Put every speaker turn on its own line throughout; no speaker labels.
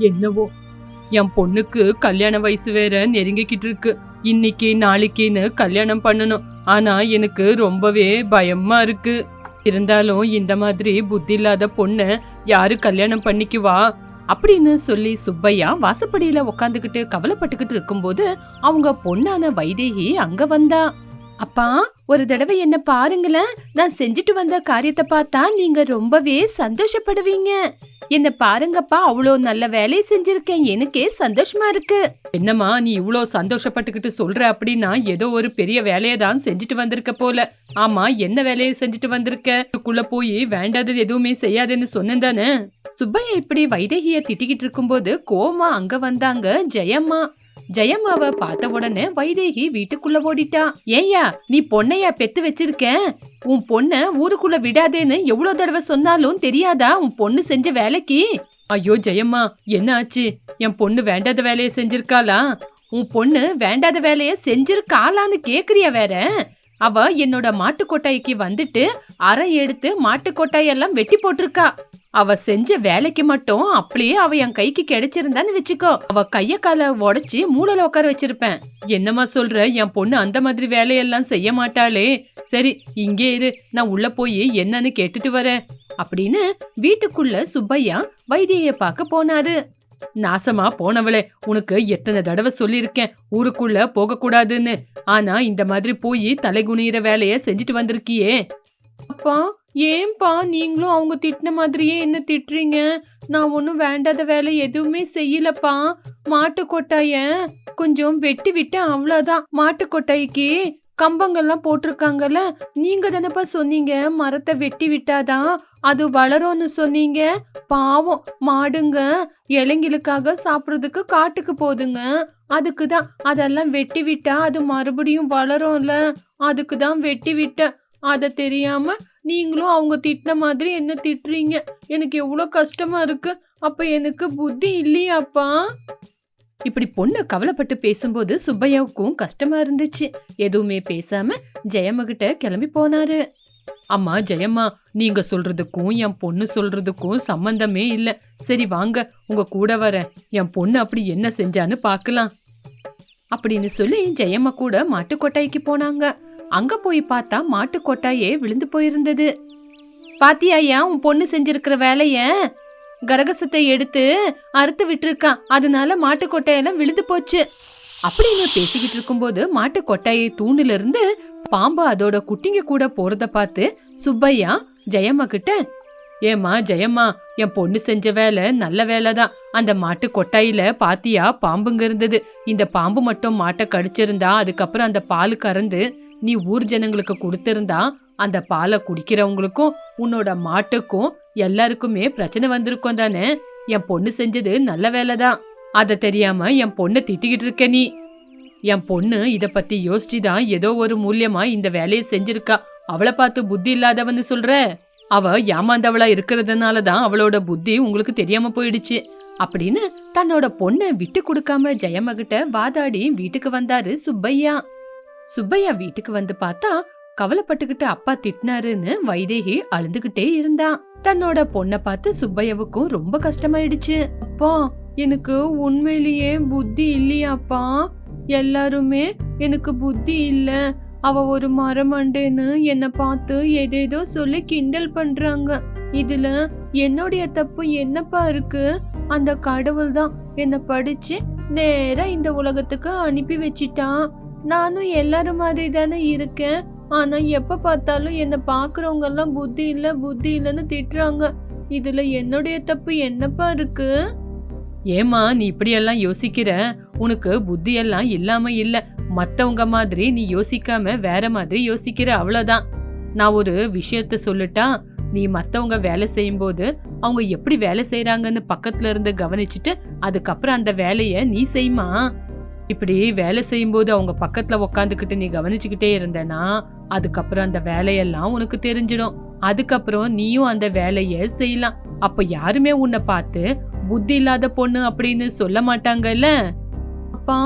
என்னவோ? என் பொண்ணுக்கு கல்யாண வயசு வேற நெருங்கிக்கிட்டு இருக்கு. இன்னைக்கு நாளைக்குன்னு கல்யாணம் பண்ணணும். ஆனா எனக்கு ரொம்பவே பயமா இருக்கு. இருந்தாலும் இந்த மாதிரி புத்தி இல்லாத பொண்ணை யாரு கல்யாணம் பண்ணிக்குவா? அப்படின்னு சொல்லி சுப்பையா வாசப்படியில உக்காந்துக்கிட்டு கவலைப்பட்டுக்கிட்டு இருக்கும்போது அவங்க பொண்ணான வைதேகி அங்க வந்தா. அப்பா ஒரு தடவை என்ன பாருங்களேன். நான் செஞ்சுட்டு வந்த காரியத்தை பார்த்தா நீங்க ரொம்பவே சந்தோஷப்படுவீங்க. என்ன பாருங்கப்பா அவ்வளோ நல்ல வேலையை செஞ்சிருக்கேன். எனக்கே சந்தோஷமா இருக்கு. என்னம்மா நீ இவ்வளோ சந்தோஷப்பட்டுக்கிட்டு சொல்ற அப்படின்னா ஏதோ ஒரு பெரிய வேலையை தான் செஞ்சுட்டு வந்திருக்க போல. ஆமா என்ன வேலையை செஞ்சுட்டு வந்திருக்க? இதுக்குள்ள போய் வேண்டாதது எதுவுமே செய்யாதுன்னு சொன்னேன் தானே? சுப்பையா இப்படி வைதேகிய திட்டிக்கிட்டு இருக்கும்போது கோமா அங்க வந்தாங்க ஜெயம்மா. ஜெயம்மாவை பார்த்த உடனே வைதேகி வீட்டுக்குள்ள ஓடிட்டா. ஏயா நீ பொண்ணையா பெத்து வச்சிருக்க? உன் பொண்ண ஊருக்குள்ள விடாதேன்னு எவ்வளவு தடவை சொன்னாலும் தெரியாதா உன் பொண்ணு செஞ்ச வேலைக்கு? ஐயோ ஜெயம்மா என்ன ஆச்சு? என் பொண்ணு வேண்டாத வேலையை செஞ்சிருக்காளா? உன் பொண்ணு வேண்டாத வேலையை செஞ்சிருக்காளான்னு கேக்குறியா வேற? அவ என்னோட மாட்டு கொட்டாய்க்கு வந்துட்டு அரை எடுத்து மாட்டு கொட்டாயெல்லாம் வெட்டி போட்டிருக்கா. அவ செஞ்ச வேலைக்கு மட்டும் அப்படியே அவ என் கைக்கு கிடைச்சிருந்தான்னு வச்சுக்கோ. அவ கைய கால உடைச்சு மூளையில உட்கார வச்சிருப்பேன். என்னம்மா சொல்ற? என் பொண்ணு அந்த மாதிரி வேலையெல்லாம் செய்ய மாட்டாளே. சரி இங்கே இரு. நான் உள்ள போய் என்னன்னு கேட்டுட்டு வரேன். அப்படின்னு வீட்டுக்குள்ள சுப்பையா வைத்திய பார்க்க போனாரு. நாசமா போனவளே உனக்கு எத்தனை தடவை சொல்லியிருக்கேன். ஊருக்குள்ள போக கூடாதுன்னு ஆனா இந்த மாதிரி போய் தலைகுனியிற வேலைய செஞ்சுட்டு வந்திருக்கியே. அப்பா ஏன்பா நீங்களும் அவங்க திட்டின மாதிரியே என்ன திட்டுறீங்க? நான் ஒன்றும் வேண்டாத வேலை எதுவுமே செய்யலப்பா. மாட்டு கொட்டாய கொஞ்சம் வெட்டி விட்டு அவ்வளோதான் மாட்டு கொட்டாய்க்கு கம்பங்கள்லாம் போட்டிருக்காங்கல்ல? நீங்க தானப்பா சொன்னீங்க மரத்தை வெட்டி விட்டாதான் அது வளரும்னு சொன்னீங்க. பாவம் மாடுங்க இலைங்களுக்காக சாப்பிட்றதுக்கு காட்டுக்கு போதுங்க அதுக்கு தான் அதெல்லாம் வெட்டி விட்டா அது மறுபடியும் வளரும்ல. அதுக்கு தான் வெட்டி. விட்டேன் அதை தெரியாம நீங்களும் அவங்க திட்டின மாதிரி என்ன திட்டுறீங்க? எனக்கு எவ்வளோ கஷ்டமா இருக்கு. அப்ப எனக்கு புத்தி இல்லையாப்பா? இப்படி பொண்ணு கவலைப்பட்டு பேசும்போது சுப்பையாவுக்கும் கஷ்டமா இருந்துச்சு. எதுவுமே பேசாம ஜெயம்மகிட்ட கிளம்பி போனாரு. அம்மா ஜெயம்மா நீங்க சொல்றதுக்கும் என் பொண்ணு சொல்றதுக்கும் சம்பந்தமே இல்ல. சரி வாங்க உங்க கூட வரேன். என் பொண்ணு அப்படி என்ன செஞ்சான்னு பார்க்கலாம். அப்படின்னு சொல்லி ஜெயம்மா கூட மாட்டு கொட்டாய்க்கு போனாங்க. அங்க போய் பார்த்தா மாட்டு கொட்டாயே விழுந்து போயிருந்தது. பாத்தியா உன் பொண்ணு செஞ்சிருக்கிற வேலைய? கரகசத்தை எடுத்து அறுத்து விட்டுருக்கான். அதனால மாட்டு கொட்டையெல்லாம் விழுந்து போச்சு. அப்படின்னு பேசிக்கிட்டு இருக்கும்போது மாட்டு கொட்டையை தூணில இருந்து பாம்பு அதோட குட்டிங்க கூட போறத பார்த்து சுப்பையா ஜெயம்மா கிட்ட ஏம்மா ஜெயம்மா என் பொண்ணு செஞ்ச வேலை நல்ல வேலை தான். அந்த மாட்டு கொட்டாயில பாத்தியா பாம்புங்க இருந்தது. இந்த பாம்பு மட்டும் மாட்டை கடிச்சிருந்தா அதுக்கப்புறம் அந்த பால் கறந்து நீ ஊர் ஜனங்களுக்கு கொடுத்திருந்தா அந்த பாலை குடிக்கிறவங்களுக்கும் உன்னோட மாட்டுக்கும் எல்லாருக்குமே பிரச்சனை வந்திருக்கும் தானே? என் பொண்ணு செஞ்சது நல்ல வேலை தான் அதை தெரியாம என் பொண்ணை திட்டிக்கிட்டு இருக்க நீ. என் பொண்ணு இதை பத்தி யோசிச்சு தான் ஏதோ ஒரு மூலியமா இந்த வேலையை செஞ்சிருக்கா. அவளை பார்த்து புத்தி இல்லாதவன்னு சொல்ற? அவ ஏமாந்தவளா இருக்கிறதுனால தான் அவளோட புத்தி உங்களுக்கு தெரியாம போயிடுச்சு. அப்படின்னு தன்னோட பொண்ணை விட்டு கொடுக்காம ஜெயமகிட்ட வாதாடி வீட்டுக்கு வந்தாரு சுப்பையா. சுப்பையா வீட்டுக்கு வந்து பார்த்தா கவலைப்பட்டுக்கிட்டு அப்பா திட்டினாருன்னு வைதேகி அழுதுகிட்டே இருந்தா. தன்னோட பொண்ணை பார்த்து சுப்பையவுக்கும் ரொம்ப கஷ்டமாயிடுச்சு. அப்பா எனக்கு உண்மையிலேயே புத்தி இல்லையாப்பா? எல்லாருமே எனக்கு புத்தி இல்ல. அவ ஒரு மரமண்டேன்னு என்னை பார்த்து எதேதோ சொல்லி கிண்டல் பண்றாங்க. இதுல என்னுடைய தப்பு என்னப்பா இருக்கு? அந்த கடவுள் தான் என்னை படிச்சு நேரா இந்த உலகத்துக்கு அனுப்பி வச்சிட்டான். நானும் எல்லாரும் மாதிரி தானே இருக்கேன். ஆனால் எப்போ பார்த்தாலும் என்னை பார்க்குறவங்கெல்லாம் புத்தி இல்லை புத்தி இல்லைன்னு திட்டுறாங்க. இதில் என்னுடைய தப்பு என்னப்பா இருக்கு? ஏமா நீ இப்படியெல்லாம் யோசிக்கிற? உனக்கு புத்தியெல்லாம் இல்லாமல் இல்லாம இல்ல. மத்தவங்க மாதிரி நீ யோசிக்காம வேற மாதிரி யோசிக்கிற அவ்வளோதான் நான் ஒரு விஷயத்த சொல்லட்டா நீ மத்தவங்க வேலை செய்யும்போது அவங்க எப்படி வேலை செய்யறாங்கன்னு பக்கத்துல இருந்து கவனிச்சுட்டு அதுக்கப்புறம் அந்த வேலையை நீ செய்யுமா இப்படி வேலை செய்யும்போது அவங்க பக்கத்துல உக்காந்துக்கிட்டு நீ கவனிச்சுக்கிட்டே இருந்தனா அதுக்கப்புறம் அந்த வேலையெல்லாம் உனக்கு தெரிஞ்சிடும். அதுக்கப்புறம் நீயும் அந்த வேலைய செய்யலாம். அப்ப யாருமே உன்னை பார்த்து புத்தி இல்லாத பொண்ணு அப்படின்னு சொல்ல மாட்டாங்கல்ல? அப்பா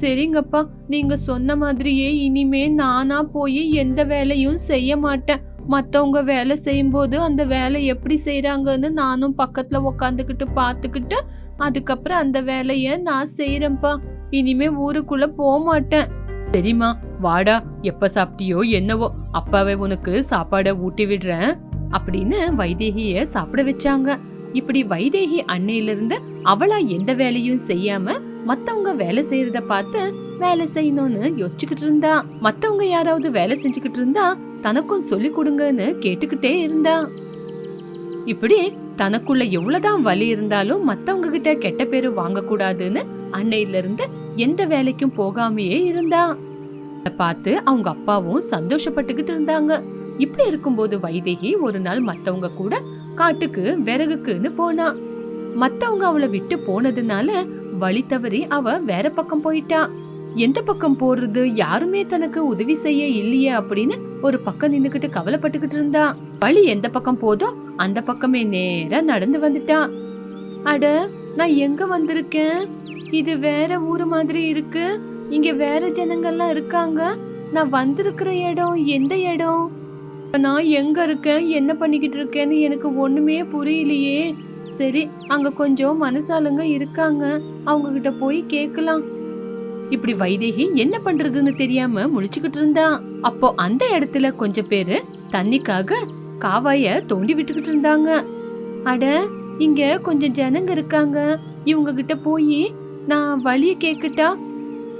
சரிங்கப்பா. நீங்க சொன்ன மாதிரியே இனிமே நானா போய் எந்த வேலையும் செய்ய மாட்டேன்.
மத்தவங்க வேலை செய்யும்போது அந்த வேலை எப்படி செய்கிறாங்கன்னு நானும் பக்கத்துல உக்காந்துக்கிட்டு பார்த்துக்கிட்டு அதுக்கப்புறம் அந்த வேலைய நான் செய்யறேன்ப்பா இனிமே ஊருக்குள்ள போக மாட்டேன்
சரிம்மா வாடா எப்ப சாப்பிட்டியோ என்னவோ. அப்பாவே உனக்கு சாப்பாடை ஊட்டி விடுறேன்.
அப்படின்னு வைதேகிய சாப்பிட வச்சாங்க. இப்படி வைதேகி அன்னையில இருந்து அவளா எந்த வேலையும் செய்யாம மத்தவங்க வேலை செய்யறத பார்த்து வேலை செய்யணும்னு யோசிச்சுக்கிட்டு இருந்தா. மத்தவங்க யாராவது வேலை செஞ்சுக்கிட்டு இருந்தா தனக்கும் சொல்லி கொடுங்கன்னு கேட்டுக்கிட்டே இருந்தா. இப்படி தனக்குள்ள எவ்வளவுதான் வலி இருந்தாலும் மத்தவங்க கிட்ட கெட்ட பேரு வாங்க கூடாதுன்னு அன்னையில இருந்து எந்த வேலைக்கும் போகாமையே இருந்தா. பார்த்து அவங்க அப்பாவும் சந்தோஷப்பட்டுக்கிட்டு இருந்தாங்க. இப்படி இருக்கும்போது வைதேகி ஒரு நாள் மத்தவங்க கூட காட்டுக்கு விறகுக்குன்னு போனா. மத்தவங்க அவளை விட்டு போனதுனால வழி தவறி அவ வேற பக்கம் போயிட்டா. எந்த பக்கம் போறது யாருமே தனக்கு உதவி செய்ய இல்லையே அப்படின்னு ஒரு பக்கம் நின்னுக்கிட்டு கவலைப்பட்டுக்கிட்டு இருந்தா. வழி எந்த பக்கம் போதோ அந்த பக்கமே நேரா நடந்து வந்துட்டா. அட நான் எங்க வந்திருக்கேன்? இது வேற ஊரு மாதிரி இருக்கு. இங்க வேற ஜனங்கள்லாம் இருக்காங்க. நான் வந்திருக்கிற இடம் எந்த இடம்? நான் எங்க இருக்கேன்? என்ன பண்ணிக்கிட்டு இருக்கேன்னு எனக்கு ஒண்ணுமே புரியலையே. சரி அங்க கொஞ்சம் மனசாளுங்க இருக்காங்க. அவங்க கிட்ட போய் கேக்கலாம் இப்படி வைதேகி என்ன பண்றதுன்னு தெரியாம முழிச்சுக்கிட்டு இருந்தா. அப்போ அந்த இடத்துல கொஞ்சம் பேரு தண்ணிக்காக காவாய தோண்டி விட்டுக்கிட்டு இருந்தாங்க. அட இங்க கொஞ்சம் ஜனங்க இருக்காங்க. இவங்க கிட்ட போய் நான் வழிய கேக்கட்டா?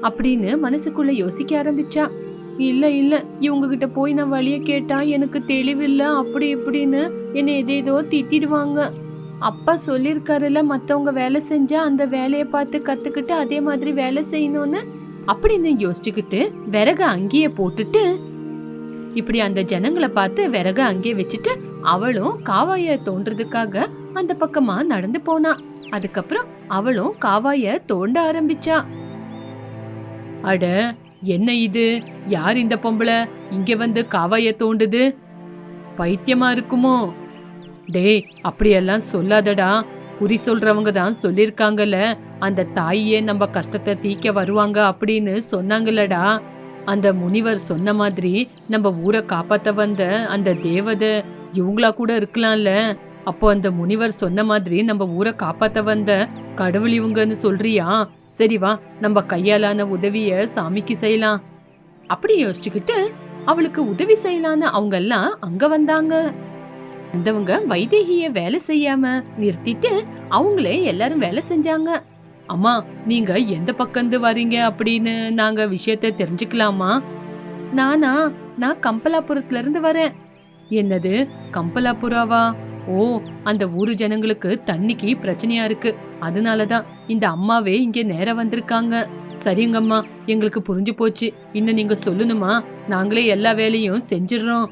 அப்படின்னு மனசுக்குள்ள யோசிக்க ஆரம்பிச்சா. இல்ல இல்ல இவங்க கிட்ட போய் நான் வழிய கேட்டா எனக்கு தெளிவில்ல அப்படி இப்படின்னு என்னை எதேதோ திட்டிடுவாங்க. அப்பா சொல்லிருக்காருல மத்தவங்க வேலை செஞ்சா அந்த வேலையை பார்த்து கத்துக்கிட்டு அதே மாதிரி வேலை செய்யணும்னு? அப்படின்னு யோசிச்சுக்கிட்டு விறக அங்கேயே போட்டுட்டு இப்படி அந்த ஜனங்களை பார்த்து விறக அங்கேயே வச்சுட்டு அவளும் காவாய தோன்றதுக்காக அந்த பக்கமா நடந்து போனா. அதுக்கப்புறம் அவளும் காவாய தோண்ட ஆரம்பிச்சா.
அட என்ன இது? யார் இந்த பொம்பளை? இங்க வந்து காவாய தோண்டுது? பைத்தியமா இருக்குமோ? டேய் அப்படியெல்லாம் சொல்லாதடா. குறி சொல்றவங்க தான் சொல்லிருக்காங்கல்ல. அந்த தாயே நம்ம கஷ்டத்தை தீக்க வருவாங்க அப்படின்னு சொன்னாங்கல்லடா. அந்த முனிவர் சொன்ன மாதிரி நம்ம ஊரை காப்பாத்த வந்த அந்த தேவதை இவங்களா கூட இருக்கலாம்ல. அப்போ அந்த முனிவர் சொன்ன மாதிரி நம்ம ஊரை காப்பாத்த வந்த கடவுள் இவங்கன்னு சொல்றியா? சரி வா நம்ம கையாலான உதவிய சாமிக்கு செய்யலாம்.
அப்படி யோசிச்சுக்கிட்டு அவளுக்கு உதவி செய்யலான்னு அவங்க எல்லாம் அங்க வந்தாங்க. வந்தவங்க வைதேகிய வேலை செய்யாம நிறுத்திட்டு அவங்களே எல்லாரும் வேலை செஞ்சாங்க.
அம்மா நீங்க எந்த பக்கந்து வரீங்க அப்படின்னு நாங்க விஷயத்த தெரிஞ்சுக்கலாமா?
நானா நான் கம்பலாபுரத்துல இருந்து வரேன்.
என்னது கம்பலாபுராவா? ஓ அந்த ஊரு ஜனங்களுக்கு தண்ணிக்கு பிரச்சனையா இருக்கு. அதனாலதான் இந்த அம்மாவே இங்க நேரா வந்திருக்காங்க. சரிங்கம்மா எங்களுக்கு புரிஞ்சு போச்சு. இன்னும் நீங்க சொல்லணுமா? நாங்களே எல்லா வேலையும் செஞ்சிடுறோம்.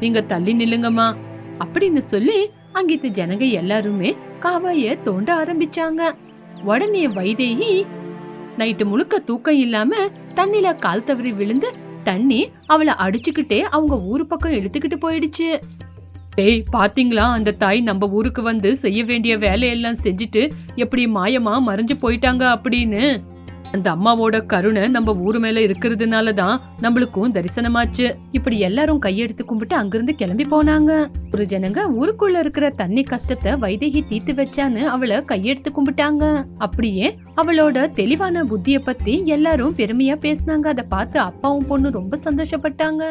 நீங்க தள்ளி நில்லுங்கம்மா.
அப்படின்னு சொல்லி அங்கிட்டு ஜனங்க எல்லாருமே காவாய தோண்ட ஆரம்பிச்சாங்க. உடனே வைதேகி நைட்டு முழுக்க தூக்கம் இல்லாம தண்ணில கால் தவறி விழுந்து தண்ணி அவளை அடிச்சுக்கிட்டே அவங்க ஊரு பக்கம் இழுத்துக்கிட்டு போயிடுச்சு.
டேய் பாத்தீங்களா? அந்த தாய் நம்ம ஊருக்கு வந்து செய்ய வேண்டிய வேலையெல்லாம் செஞ்சுட்டு எப்படி மாயமா மறைஞ்சு போயிட்டாங்க அப்படின்னு? அந்த அம்மாவோட கருணை நம்ம ஊரு மேல இருக்கிறதுனால தான் நம்மளுக்கும் தரிசனமாச்சு.
இப்படி எல்லாரும் கையெடுத்து கும்பிட்டு அங்கிருந்து கிளம்பி போனாங்க. ஒரு ஜனங்க ஊருக்குள்ள இருக்கிற தண்ணி கஷ்டத்தை வைதேகி தீர்த்து வச்சான்னு அவளை கையெடுத்து கும்பிட்டாங்க. அப்படியே அவளோட தெளிவான புத்திய பத்தி எல்லாரும் பெருமையா பேசினாங்க. அதை பார்த்து அப்பாவும் பொண்ணு ரொம்ப சந்தோஷப்பட்டாங்க.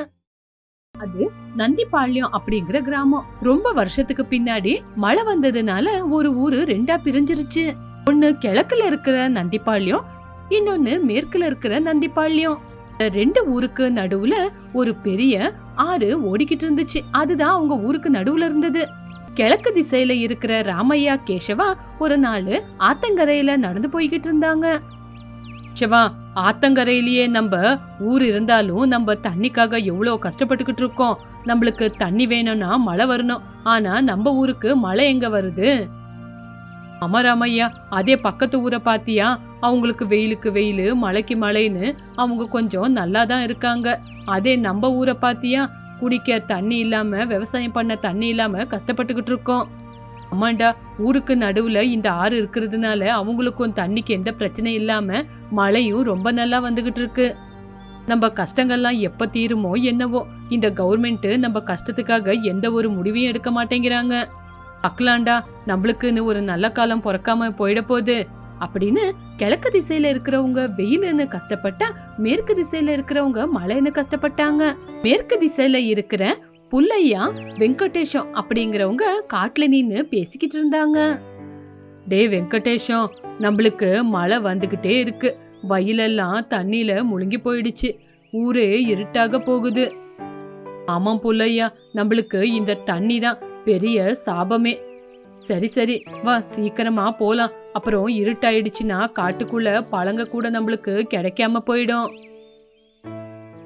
அது நந்திப்பாளையம் அப்படிங்கிற கிராமம். ரொம்ப வருஷத்துக்கு பின்னாடி மழை வந்ததுனால ஒரு ஊரு ரெண்டா பிரிஞ்சிருச்சு. ஒண்ணு கிழக்குல இருக்கிற நந்திப்பாளையம் இன்னொன்னு மேற்குல இருக்கிற நந்திப்பாளையம் ரெண்டு ஊருக்கு நடுவுல ஒரு பெரிய ஆறு ஓடிக்கிட்டு இருந்துச்சு. அதுதான் அவங்க ஊருக்கு நடுவுல இருந்தது. கிழக்கு திசையில இருக்கிற ராமையா கேசவா ஒரு நாள் ஆத்தங்கரையில நடந்து போய்கிட்டு இருந்தாங்க.
சிவா ஆத்தங்கரையிலேயே நம்ம ஊர் இருந்தாலும் நம்ம தண்ணிக்காக எவ்வளோ கஷ்டப்பட்டுக்கிட்டு இருக்கோம். நம்மளுக்கு தண்ணி வேணும்னா மழை வரணும். ஆனா நம்ம ஊருக்கு மழை எங்க வருது? அமராமையா அதே பக்கத்து ஊரை பாத்தியா? அவங்களுக்கு வெயிலுக்கு வெயில் மழைக்கு மழைன்னு அவங்க கொஞ்சம் நல்லா தான் இருக்காங்க. அதே நம்ம ஊரை பாத்தியா? குடிக்க தண்ணி இல்லாம விவசாயம் பண்ண தண்ணி இல்லாம கஷ்டப்பட்டுக்கிட்டு இருக்கோம். ஆமாண்டா ஊருக்கு நடுவுல இந்த ஆறு இருக்கிறதுனால அவங்களுக்கும் தண்ணிக்கு எந்த பிரச்சனையும் இல்லாம மழையும் ரொம்ப நல்லா வந்துகிட்டு இருக்கு. நம்ம கஷ்டங்கள்லாம் எப்ப தீருமோ என்னவோ இந்த கவர்மெண்ட் நம்ம கஷ்டத்துக்காக எந்த ஒரு முடிவையும் எடுக்க மாட்டேங்கிறாங்க. பக்கலாண்டா நம்மளுக்குன்னு ஒரு நல்ல காலம் பிறக்காம போயிட போகுது.
அப்படின்னு கிழக்கு திசையில இருக்கிறவங்க வெயிலுன்னு கஷ்டப்பட்டா மேற்கு திசையில இருக்கிறவங்க மழைன்னு கஷ்டப்பட்டாங்க. மேற்கு திசையில இருக்கிற புல்லையா வெங்கடேஷம் அப்படிங்கிறவங்க காட்டுல நின்னு பேசிக்கிட்டு இருந்தாங்க.
டே வெங்கடேஷம் நம்மளுக்கு மழை வந்துகிட்டே இருக்கு. வயலெல்லாம் தண்ணியில முழுங்கி போயிடுச்சு. ஊரே இருட்டாக போகுது. ஆமாம் புல்லையா நம்மளுக்கு இந்த தண்ணி தான் பெரிய சாபமே. சரி சரி வா சீக்கிரமா போலாம். அப்புறம் இருட்டாயிடுச்சுன்னா காட்டுக்குள்ள பழங்க கூட நம்மளுக்கு கிடைக்காம போயிடும்.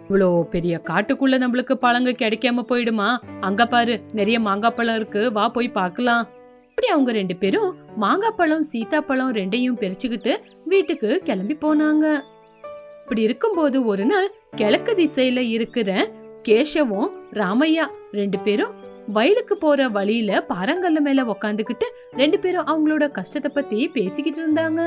இவ்வளோ பெரிய காட்டுக்குள்ள நம்மளுக்கு பழங்க கிடைக்காம போயிடுமா? அங்க பாரு நிறைய மாங்காய் பழம் இருக்கு. வா போய் பார்க்கலாம்.
அப்படி அவங்க ரெண்டு பேரும் மாங்காய் பழம் சீத்தாப்பழம் ரெண்டையும் பிரிச்சுக்கிட்டு வீட்டுக்கு கிளம்பி போனாங்க. இப்படி இருக்கும்போது ஒரு நாள் கிழக்கு திசையில இருக்கிற கேசவும் ராமையா ரெண்டு பேரும் வயலுக்கு போற வழியில பாறங்கல்ல மேல உக்காந்துக்கிட்டு ரெண்டு பேரும் அவங்களோட கஷ்டத்தை பத்தி பேசிக்கிட்டு இருந்தாங்க.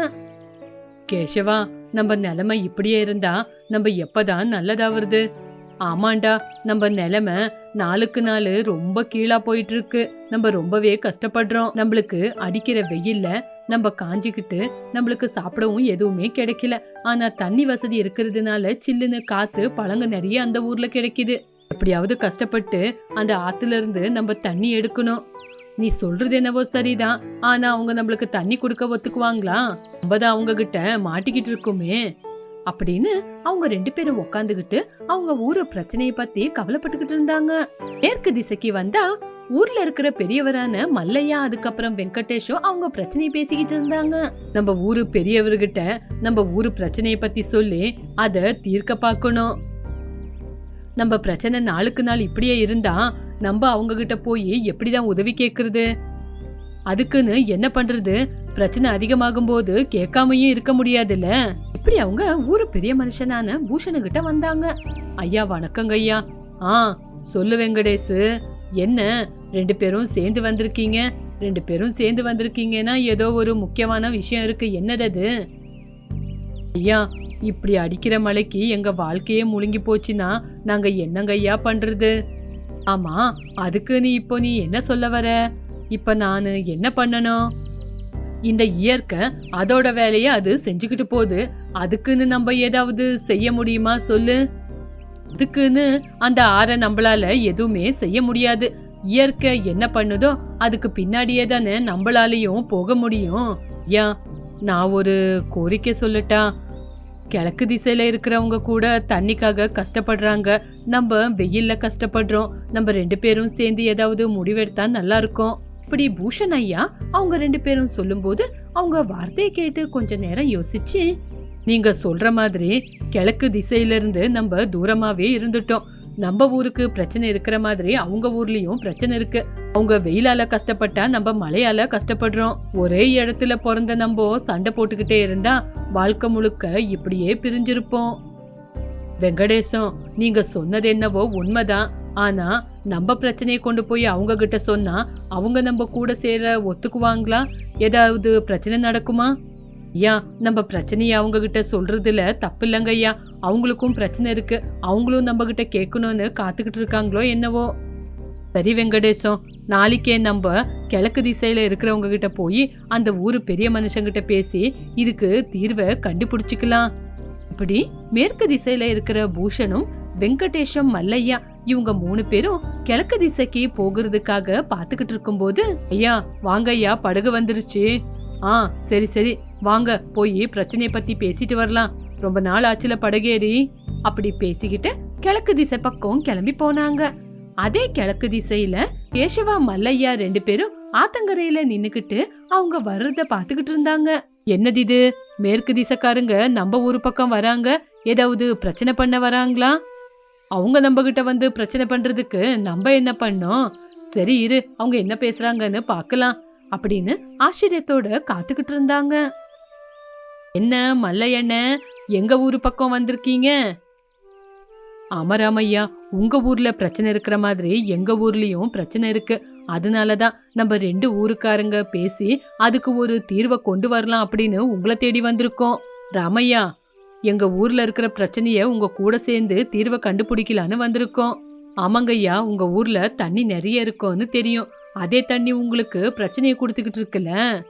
கேசவா நம்ம நிலைமை இப்படியே இருந்தா நம்ம எப்பதான் நல்லதாவது ஆமாண்டா நம்ம நிலைமை நாளுக்கு நாள் ரொம்ப கீழா போயிட்டு இருக்கு நம்ம ரொம்பவே கஷ்டப்படுறோம். நம்மளுக்கு அடிக்கிற வெயில்ல நம்ம காஞ்சிக்கிட்டு நம்மளுக்கு சாப்பிடவும் எதுவுமே கிடைக்கல. ஆனா தண்ணி வசதி இருக்கிறதுனால சில்லுன்னு காத்து பழங்க நிறைய அந்த ஊர்ல கிடைக்குது. எப்படியாவது கஷ்டப்பட்டு அந்த ஆத்துல இருந்து நம்ம தண்ணி எடுக்கணும். நீ சொல்றது என்னவோ சரிதான். ஆனா அவங்க நம்மளுக்கு தண்ணி கொடுக்க ஒத்துக்குவாங்களா? நம்ம தான் அவங்க கிட்ட மாட்டிக்கிட்டு இருக்கோமே.
அப்படின்னு அவங்க ரெண்டு பேரும் உக்காந்துகிட்டு அவங்க ஊரு பிரச்சனையை பத்தி கவலைப்பட்டுக்கிட்டு இருந்தாங்க. மேற்கு திசைக்கு வந்தா ஊர்ல இருக்கிற பெரியவரான மல்லையா அதுக்கப்புறம் வெங்கடேஷும் அவங்க பிரச்சனையை பேசிக்கிட்டு இருந்தாங்க.
நம்ம ஊரு பெரியவர்கிட்ட நம்ம ஊரு பிரச்சனையை பத்தி சொல்லி அத தீர்க்க பார்க்கணும். நம்ம பிரச்சனை நாளுக்கு நாள் இப்படியே இருந்தா நம்ம அவங்க கிட்ட போய் எப்படிதான் உதவி கேட்குறது அதுக்குன்னு என்ன பண்றது? பிரச்சனை அதிகமாகும் போது கேட்காமயும் இருக்க முடியாதுல்ல?
இப்படி அவங்க ஊரு பெரிய மனுஷனான பூஷணுகிட்ட வந்தாங்க.
ஐயா வணக்கங்க ஐயா. ஆ சொல்லு வெங்கடேஷ் என்ன ரெண்டு பேரும் சேர்ந்து வந்திருக்கீங்க? ரெண்டு பேரும் சேர்ந்து வந்திருக்கீங்கன்னா ஏதோ ஒரு முக்கியமான விஷயம் இருக்கு. என்னது அது? ஐயா இப்படி அடிக்கிற மழைக்கு எங்க வாழ்க்கையே முழுங்கி போச்சுன்னா நாங்க என்னங்க ஐயா பண்றது? ஆமா அதுக்கு நீ இப்போ நீ என்ன சொல்ல வர? இப்ப நான் என்ன பண்ணணும்? இந்த இயற்கை அதோட வேலையை அது செஞ்சுக்கிட்டு போகுது. அதுக்குன்னு நம்ம ஏதாவது செய்ய முடியுமா சொல்லு? அதுக்குன்னு அந்த ஆறை நம்மளால எதுவுமே செய்ய முடியாது. இயற்கை என்ன பண்ணுதோ அதுக்கு பின்னாடியே தானே நம்மளாலையும் போக முடியும். ஏன் நான் ஒரு கோரிக்கை சொல்லட்டா. கிழக்கு திசையில இருக்கிறவங்க கூட தண்ணிக்காக கஷ்டப்படுறாங்க. நம்ம வெயில்ல கஷ்டப்படுறோம். நம்ம ரெண்டு பேரும் சேர்ந்து ஏதாவது முடிவெடுத்தா நல்லா இருக்கும்.
இப்படி பூஷன் ஐயா அவங்க ரெண்டு பேரும் சொல்லும்போது அவங்க வார்த்தையை கேட்டு கொஞ்ச நேரம் யோசிச்சு
நீங்க சொல்ற மாதிரி கிழக்கு திசையில இருந்து நம்ம தூரமாவே இருந்துட்டோம். நம்ம ஊருக்கு பிரச்சனை இருக்கிற மாதிரி அவங்க ஊர்லயும் பிரச்சனை இருக்கு. அவங்க வெயிலால கஷ்டப்பட்டா நம்ம மழையால கஷ்டப்படுறோம். ஒரே இடத்துல பிறந்த நம்ம சண்டை போட்டுக்கிட்டே இருந்தா வாழ்க்கை முழுக்க இப்படியே பிரிஞ்சிருப்போம். வெங்கடேசம் நீங்க சொன்னது என்னவோ உண்மைதான். ஆனா நம்ம பிரச்சனையை கொண்டு போய் அவங்க கிட்ட சொன்னா அவங்க நம்ம கூட சேர ஒத்துக்குவாங்களா? ஏதாவது பிரச்சனை நடக்குமா? ஐயா நம்ம பிரச்சனையை அவங்க கிட்ட சொல்றதுல தப்பு இல்லைங்க ஐயா. அவங்களுக்கும் பிரச்சனை இருக்கு. அவங்களும் நம்ம கிட்ட கேட்கணும்னு காத்துக்கிட்டு இருக்காங்களோ என்னவோ. சரி வெங்கடேசம் நாளைக்கே நம்ம கிழக்கு திசையில இருக்கிறவங்க கிட்ட போய் அந்த ஊர் பெரிய மனுஷங்கிட்ட பேசி இதுக்கு தீர்வை கண்டுபிடிச்சிக்கலாம்.
இப்படி மேற்கு திசையில இருக்கிற பூஷனும் வெங்கடேஷம் மல்லையா இவங்க மூணு பேரும் கிழக்கு திசைக்கு போகிறதுக்காக பாத்துக்கிட்டு இருக்கும்போது
ஐயா வாங்க ஐயா படகு வந்துருச்சு. ஆ சரி சரி. வாங்க போய் பிரச்சனையை பத்தி பேசிட்டு வரலாம். ரொம்ப நாள் ஆச்சுல படகேறி
அப்படி பேசிக்கிட்டு கிழக்கு திசை பக்கம் கிளம்பி போனாங்க. அதே கிழக்கு திசையில கேசவா மல்லையா ரெண்டு பேரும் ஆத்தங்கரையில நின்னுக்கிட்டு அவங்க வர்றத பாத்துக்கிட்டு இருந்தாங்க.
என்னது இது? மேற்கு திசைக்காரங்க நம்ம ஊர் பக்கம் வராங்க. ஏதாவது பிரச்சனை பண்ண வராங்களா? அவங்க நம்ம கிட்ட வந்து பிரச்சனை பண்றதுக்கு நம்ம என்ன பண்ணோம்? சரி இரு அவங்க என்ன பேசுறாங்கன்னு பார்க்கலாம்.
அப்படின்னு ஆச்சரியத்தோட காத்துக்கிட்டு இருந்தாங்க.
என்ன மல்லையண்ண எங்க ஊரு பக்கம் வந்திருக்கீங்க? அமராமையா உங்க ஊர்ல பிரச்சனை இருக்கிற மாதிரி எங்க ஊர்லயும் பிரச்சனை இருக்கு. அதனாலதான் நம்ம ரெண்டு ஊருக்காரங்க பேசி அதுக்கு ஒரு தீர்வை கொண்டு வரலாம் அப்படின்னு உங்களை தேடி வந்திருக்கோம். ராமையா எங்க ஊர்ல இருக்கிற பிரச்சனைய உங்க கூட சேர்ந்து தீர்வை கண்டுபிடிக்கலான்னு வந்திருக்கோம். ஆமாங்கய்யா உங்க ஊர்ல தண்ணி நிறைய இருக்கும்னு தெரியும். அதே தண்ணி உங்களுக்கு பிரச்சனையை கொடுத்துக்கிட்டு இருக்குல்ல?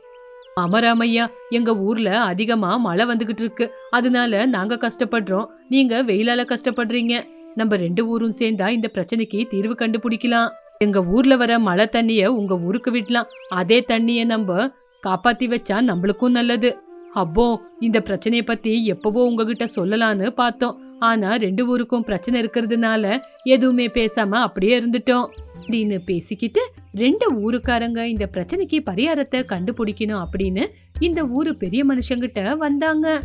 அமராமையா எங்க ஊர்ல அதிகமா மழை வந்துகிட்டு இருக்கு. அதனால நாங்க கஷ்டப்படுறோம். நீங்க வெயிலால கஷ்டப்படுறீங்க. நம்ம ரெண்டு ஊரும் சேர்ந்தா இந்த பிரச்சனைக்கு தீர்வு கண்டுபிடிக்கலாம். எங்க ஊர்ல வர மழை தண்ணிய உங்க ஊருக்கு விடலாம். அதே தண்ணிய நம்ம காப்பாத்தி வச்சா நம்மளுக்கும் நல்லது. அப்போ இந்த பிரச்சனையை பத்தி எப்பவோ உங்ககிட்ட சொல்லலான்னு பார்த்தோம். ஆனா ரெண்டு ஊருக்கும் பிரச்சனை இருக்கிறதுனால எதுவுமே பேசாம அப்படியே இருந்துட்டோம். அப்படின்னு பேசிக்கிட்டு ரெண்டு ஊருக்காரங்க இந்த பிரச்சனைக்கு பரிகாரத்தை கண்டுபிடிக்கணும் அப்படின்னு இந்த ஊரு பெரிய மனுஷங்கிட்ட வந்தாங்க.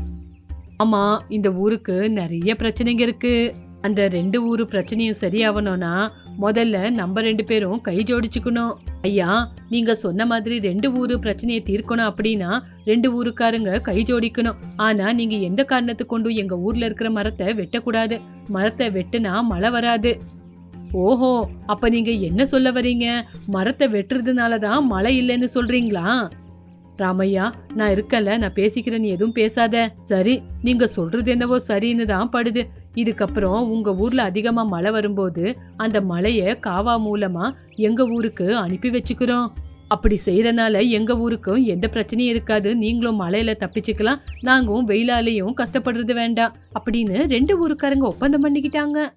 ஆமா இந்த ஊருக்கு நிறைய பிரச்சனைங்க இருக்கு. அந்த ரெண்டு ஊரு பிரச்சனையும் சரியாகணும்னா முதல்ல நம்ம ரெண்டு பேரும் கை ஜோடிச்சுக்கணும். ஐயா நீங்க சொன்ன மாதிரி ரெண்டு ஊரு பிரச்சனையை தீர்க்கணும் அப்படின்னா ரெண்டு ஊருக்காரங்க கை ஜோடிக்கணும். ஆனா நீங்க எந்த காரணத்து கொண்டும் எங்க ஊர்ல இருக்கிற மரத்தை வெட்டக்கூடாது. மரத்தை வெட்டுனா மழை வராது. ஓஹோ அப்ப நீங்க என்ன சொல்ல வரீங்க? மரத்தை வெட்டுறதுனால தான் மழை இல்லைன்னு சொல்றீங்களா? ராமையா நான் இருக்கல நான் பேசிக்கிறேன் நீ எதுவும் பேசாத. சரி நீங்க சொல்றது என்னவோ சரின்னு தான் படுது. இதுக்கப்புறம் உங்க ஊர்ல அதிகமா மழை வரும்போது அந்த மழையை காவா மூலமா எங்க ஊருக்கு அனுப்பி வச்சுக்கிறோம். அப்படி செய்யறனால எங்க ஊருக்கும் எந்த பிரச்சனையும் இருக்காது. நீங்களும் மழையில தப்பிச்சுக்கலாம். நாங்களும் வெயிலாலையும் கஷ்டப்படுறது வேண்டாம். அப்படின்னு ரெண்டு ஊருக்காரங்க ஒப்பந்தம் பண்ணிக்கிட்டாங்க.